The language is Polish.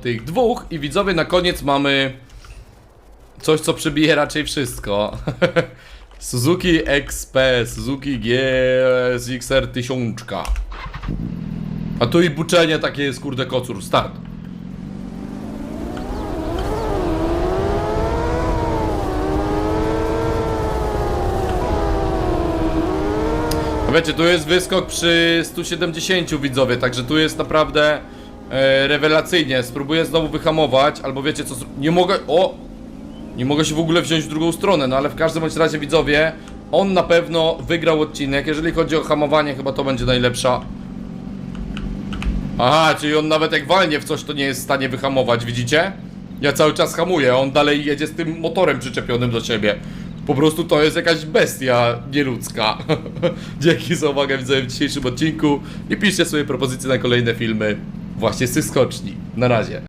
tych dwóch i widzowie na koniec mamy coś, co przebije raczej wszystko. Suzuki XP, Suzuki GSX-R 1000. A tu i buczenie takie jest, kurde, kocur. Start. Wiecie, tu jest wyskok przy 170 widzowie, także tu jest naprawdę e, rewelacyjnie. Spróbuję znowu wyhamować, albo wiecie co, nie mogę, o! Nie mogę się w ogóle wziąć w drugą stronę, no ale w każdym bądź razie widzowie, on na pewno wygrał odcinek. Jeżeli chodzi o hamowanie, chyba to będzie najlepsza. Aha, czyli on nawet jak walnie w coś, to nie jest w stanie wyhamować, widzicie? Ja cały czas hamuję, on dalej jedzie z tym motorem przyczepionym do siebie. Po prostu to jest jakaś bestia nieludzka. Dzięki za uwagę widzowie w dzisiejszym odcinku i piszcie swoje propozycje na kolejne filmy właśnie z tych skoczni. Na razie.